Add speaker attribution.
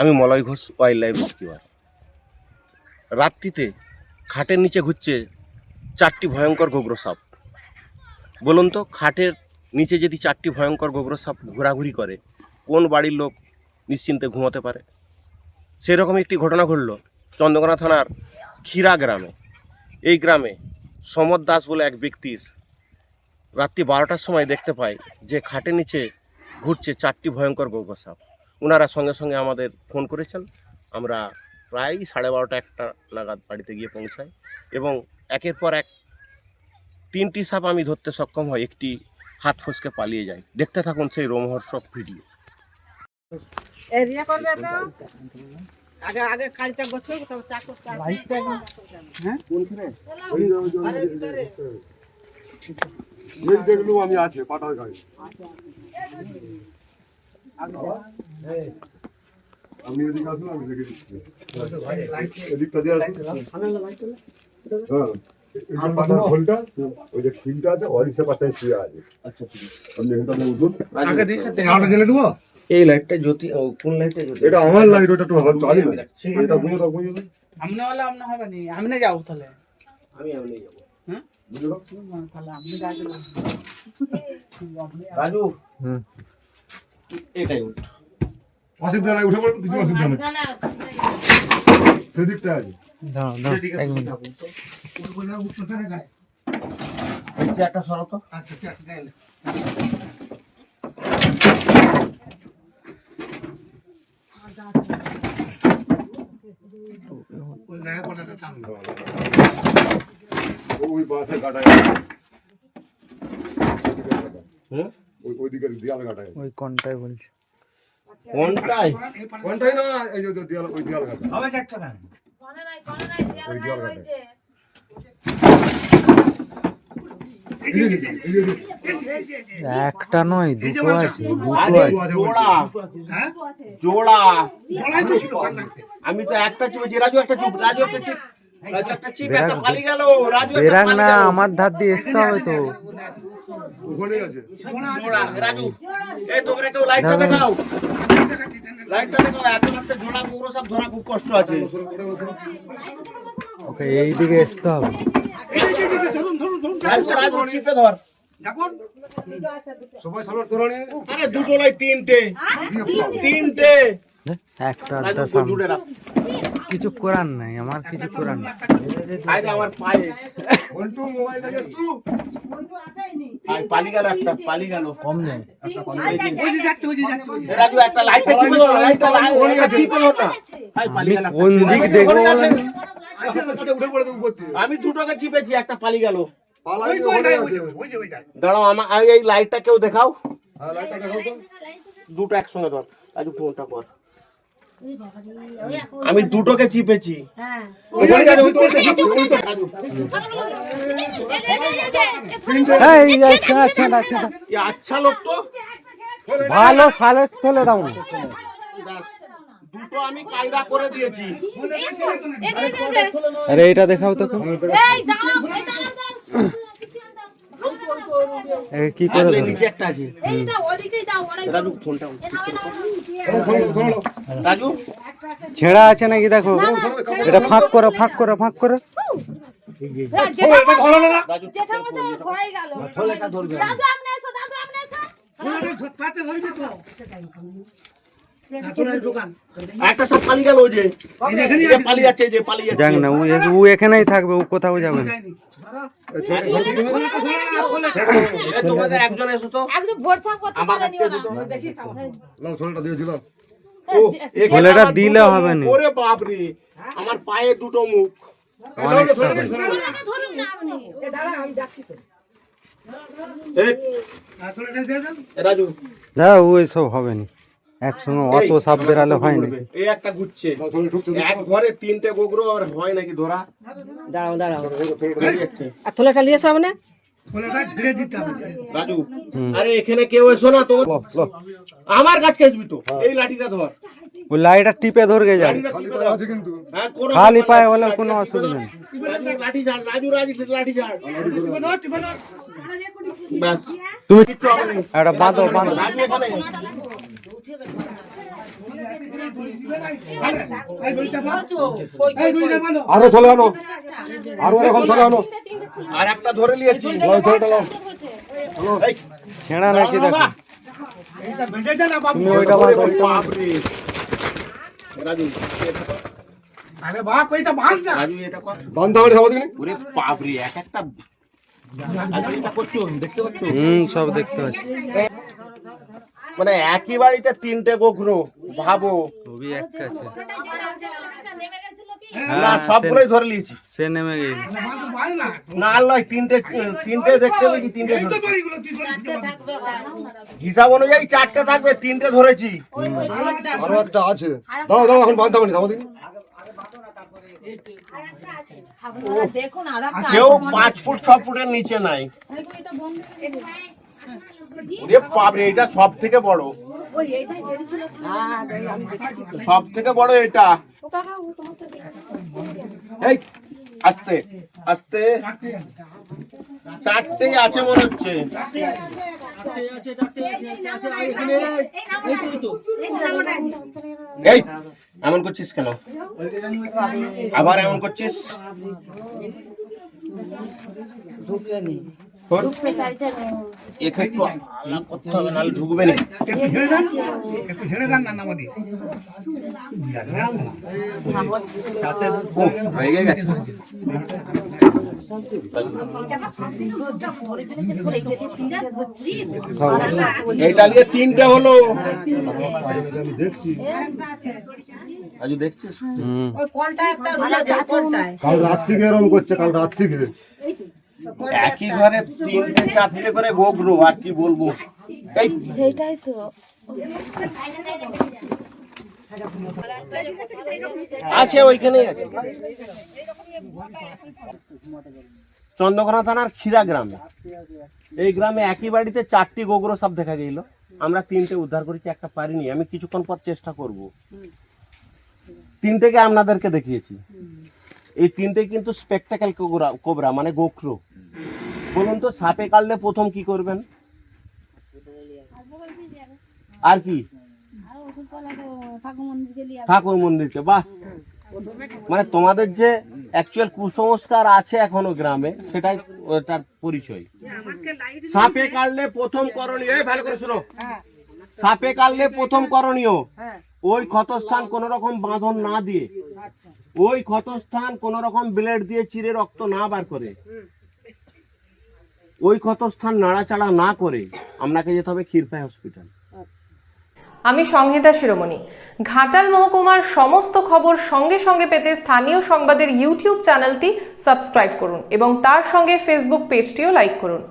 Speaker 1: আমি Malay Ghosh wild life rescuer রাত্রিতে খাটের নিচে ঘুরছে চারটি ভয়ঙ্কর গোগ্র সাপ। বলুন তো, খাটের নিচে যদি চারটি ভয়ঙ্কর গোগ্র সাপ ঘোরাঘুরি করে, কোন বাড়ির লোক নিশ্চিন্তে ঘুমাতে পারে? সেই সেরকম একটি ঘটনা ঘটল চন্দ্রকোনা থানার ক্ষীরা গ্রামে। এই গ্রামে সমর দাস বলে এক ব্যক্তির রাত্রি বারোটার সময় দেখতে পাই যে খাটের নিচে ঘুরছে চারটি ভয়ঙ্কর গোগ্র সাপ। ওনারা সঙ্গে সঙ্গে আমাদের ফোন করেছেন আমরা প্রায় সাড়ে বারোটা একটা নাগাদ বাড়িতে গিয়ে পৌঁছাই এবং একের পর এক তিনটি সাপ আমি ধরতে সক্ষম হই একটি হাত ফসকে পালিয়ে যায় দেখতে থাকুন সেই রোমহর্ষক ভিডিও
Speaker 2: এরিয়া করবে তো আগে আগে কাজটা গোছাও তবে চাকু লাইটটা ঘরের ভিতরে
Speaker 3: এই দেখলু আমি আছে পাটার গাড়ি আমি এদিকে আসুন আমি দেখে দিচ্ছি এদিকটা দিয়ে আসুন হ্যাঁ। এই যে পাটার খোলটা ওই যে খিলটা আছে অরিসে পাতায় শুয়ে আছে। আপনি এখানটা উঠুন।
Speaker 1: এই লাইটটা জ্যোতি কোন লাইটটা জ্যোতি?
Speaker 3: এটা আমার লাইট ওটা একটু ভালো চালি না? এটা ঘুমিয়ে দাও ঘুমিয়ে দাও
Speaker 4: আমনে হলে আমনে হবে নি। আমনে যাও তাহলে।
Speaker 1: আমি আমি নিয়ে যাব।
Speaker 3: বুঝে দাও
Speaker 4: তাহলে আমনে যাবে
Speaker 1: রাজু। এটাই উঠ।
Speaker 3: অসুবিধা নাই উঠে পড়ুন কিছু অসুবিধা নেই।
Speaker 2: মাঝখানে
Speaker 3: সেদিকটা আছে
Speaker 1: সেদিকে তুমি থাকুন তো। এই চেয়ারটা সরাও তো।
Speaker 4: আচ্ছা আচ্ছা তাহলে ওই গায়ে পড়াটা টান
Speaker 3: ওই পাশে কাটায়
Speaker 1: হুম?
Speaker 3: ওই ওই দিকের দেয়াল কাটায়
Speaker 5: ওই কোনটাই বলছি।
Speaker 1: কোনটাই?
Speaker 3: কোনটাই না এই যে দেয়াল ওই দেয়াল
Speaker 4: হবে দেখছ কেন
Speaker 2: কোনে নাই কোনে নাই দেয়াল নাই
Speaker 3: দেয়াল
Speaker 5: একটা নয় দুটো আছে দুটো
Speaker 1: জোড়া। জোড়া। আমি তো একটা চিপেছি রাজু একটা চুপ রাজু একটা চিপ। একটা চিপ একটা পালি গেল রাজু একটা
Speaker 5: বেরাং না আমার ধার দিয়ে আসতে হবে তো।
Speaker 3: আছে
Speaker 1: রাজু। এই তোমরা কেউ লাইটটা দেখাও। লাইটটা দেখাও এত রাতে জোড়া পুরো সব ধরা খুব কষ্ট আছে।
Speaker 5: ওকে এই দিকে আসতে হবে।
Speaker 1: রাজু রাজু চিপে ধর।
Speaker 3: সবাই সালোয়ার তোরানি
Speaker 1: আরে দুটো নয় তিনটে। তিনটে।
Speaker 5: একটা সামনে।
Speaker 1: দূরে রাখ।
Speaker 5: কিছু করার নাই আমার কিছু করার নাই।
Speaker 1: আমার পায়ে।
Speaker 3: ঘন্টু মোবাইল
Speaker 1: আয় পালি গেল একটা পালি গেল।
Speaker 5: কম নেই
Speaker 4: ওই যে যাচ্ছে ওই যে যাচ্ছে ওই যে
Speaker 1: এ রাজু একটা লাইটটা চিপে ধর লাইটটা লাইটটা চিপে ধর না আয় পালি গেল
Speaker 5: কোন দিক দেখব?
Speaker 1: ওখানে আছে।
Speaker 3: কাছে উঠে পড়ে তুমি করতে
Speaker 1: আমি দুটোকে চিপেছি একটা পালি গেল। দাঁড়াও আমার আমি এই লাইটটা কেউ দেখাও।
Speaker 3: হ্যাঁ লাইটটা দেখাও তো।
Speaker 1: দুটো একসঙ্গে ধর। রাজু ফোনটা কর। আমি দুটোকে চিপেছি।
Speaker 2: হ্যাঁ।
Speaker 5: আচ্ছা
Speaker 1: লোক তো।
Speaker 5: ভালো সালে তোলে দাও
Speaker 1: দুটো আমি কায়দা করে দিয়েছি।
Speaker 5: আরে এইটা দেখাও তো কি করে
Speaker 1: একটা আছে।
Speaker 2: দাও
Speaker 1: ফোনটা রাজু?
Speaker 5: ছেঁড়া আছে নাকি দেখো? এটা ফাঁক করো ফাঁক করো ফাঁক করো।
Speaker 4: ধরবি।
Speaker 5: যাক না ও এ- ও এখানেই থাকবে ও কোথাও যাবে না।
Speaker 1: এ, তোমাদের একজন এসো তো।
Speaker 2: একটু ভরসা করতে
Speaker 1: আমার
Speaker 2: পারেনি
Speaker 1: কাছে
Speaker 2: ওরা। দেখি তাও
Speaker 3: ছোটটা দিয়েছিলাম
Speaker 1: এখানে
Speaker 5: খোলেটা দিলে হবে না।
Speaker 1: ওরে আমার পায়ে দুটো মুখ।
Speaker 5: অনেক সাপ আছে।
Speaker 2: ধরুন না আপনি।
Speaker 1: এ, এ, রাজু।
Speaker 5: না ও এসব হবে না। একসঙ্গে অত সাপ বেরালে হয় না
Speaker 1: এই একটা ঘুরছে। এক ঘরে তিনটে গোগরো আর হয় নাকি ধরা?
Speaker 6: দাঁড়াও দাঁড়াও। আর থলেটা নিয়ে
Speaker 4: ঝেড়ে দিতে হবে
Speaker 1: রাজু আরে এখানে কেউ এসো না তো আমার কাছে আসবি তো। এই লাঠিটা ধর।
Speaker 5: ওই লাইটটা টিপে ধরকে
Speaker 3: কিন্তু।
Speaker 1: হ্যাঁ,
Speaker 5: খালি পায়ে হলে কোনো অসুবিধা নেই।
Speaker 1: লাঠি ছাড় রাজু রাজু লাঠি ছাড়
Speaker 4: টিপে ধর টিপে ধর।
Speaker 5: তুমি
Speaker 1: কিচ্ছু হবে না।
Speaker 5: একটা বাঁধো বাঁধো
Speaker 1: রাজু এখানে
Speaker 4: এই দড়িটা বাঁধো এই দড়িটা বাঁধো
Speaker 3: আরও চলে আনো। আরও এখন চলে আনো।
Speaker 1: আর একটা ধরে নিয়েছি।
Speaker 5: ছেঁড়া নাকি দেখো
Speaker 4: এটা বেঁধে দে না বাবু
Speaker 5: তুমি ওইটা
Speaker 4: আরে বাপ এটা না।
Speaker 1: রাজু এটা কর।
Speaker 3: বান্ধা
Speaker 1: ওরে এক একটা
Speaker 5: হুম সব দেখতে পাচ্ছি।
Speaker 1: মানে একই বাড়িতে তিনটে গোখরো ভাবো।
Speaker 5: খুবই এক কাছে
Speaker 1: না সবগুলোই ধরে নিয়েছি।
Speaker 5: সে নেমে গেল
Speaker 4: না
Speaker 1: নয় তিনটে তিনটে দেখতে পেয়েছি তিনটে হিসাব অনুযায়ী চারটে থাকবে তিনটে ধরেছি।
Speaker 3: আরও একটা আছে। দাও দাও এখন বান্ধা বাড়ি সমাধি
Speaker 2: দেখুন
Speaker 1: কেউ পাঁচ ফুট ছ ফুটের নিচে নাই। ওরে বাপরে এটা সব থেকে বড় সব থেকে বড় এটা। এই আস্তে আস্তে। চারটেই আছে মনে হচ্ছে। এই এমন করছিস কেন? আবার এমন করছিস? শোন, একে একটু আলাপ করতে হবে নাহলে ঢুকবে না।
Speaker 4: একটু ছেড়ে দেন। একটু ছেড়ে দেন না নামাদি।
Speaker 1: হয়ে গেছে। এটা নিয়ে তিনটে হলো।
Speaker 3: দেখছি
Speaker 1: আজু দেখছিস?
Speaker 3: কাল রাত থেকে এরকম করছে কাল রাত থেকে।
Speaker 1: একই ঘরে তিনটে চারটে করে গোগরো আর কি বলব?
Speaker 7: সেটাই তো।
Speaker 1: আছে ওইখানেই আছে। চন্দ্রকোনা থানার খিরা গ্রামে। এই গ্রামে একই বাড়িতে চারটি গোগরো সাপ দেখা গেল। আমরা তিনটে উদ্ধার করেছি একটা পারিনি। আমি কিছুক্ষণ পর চেষ্টা করব। তিনটেকে আপনাদেরকে দেখিয়েছি। এই তিনটে কিন্তু স্পেকটাকেল কোবরা কোবরা মানে গোখরো। বলুন তো, সাপে কাটলে প্রথম কি করবেন? আর কি? ঠাকুর মন্দিরকে বাহ! মানে তোমাদের যে অ্যাকচুয়াল কুসংস্কার আছে এখনও গ্রামে, সেটাই তার পরিচয়। সাপে কাটলে প্রথম করণীয় ভালো করে শোনো। সাপে কাটলে প্রথম করণীয়, ওই ক্ষতস্থান কোন রকম বাঁধন না দিয়ে, ওই ক্ষতস্থান কোন রকম ব্লেড দিয়ে চিরে রক্ত না বার করে ওই ক্ষতস্থান নাড়াচাড়া না করে আপনাকে যেতে হবে ক্ষীরপাই হসপিটাল।
Speaker 8: আমি সংহিতা শিরোমণি। ঘাটাল মহকুমার সমস্ত খবর সঙ্গে সঙ্গে পেতে স্থানীয় সংবাদের ইউটিউব চ্যানেলটি সাবস্ক্রাইব করুন এবং তার সঙ্গে ফেসবুক পেজটিও লাইক করুন।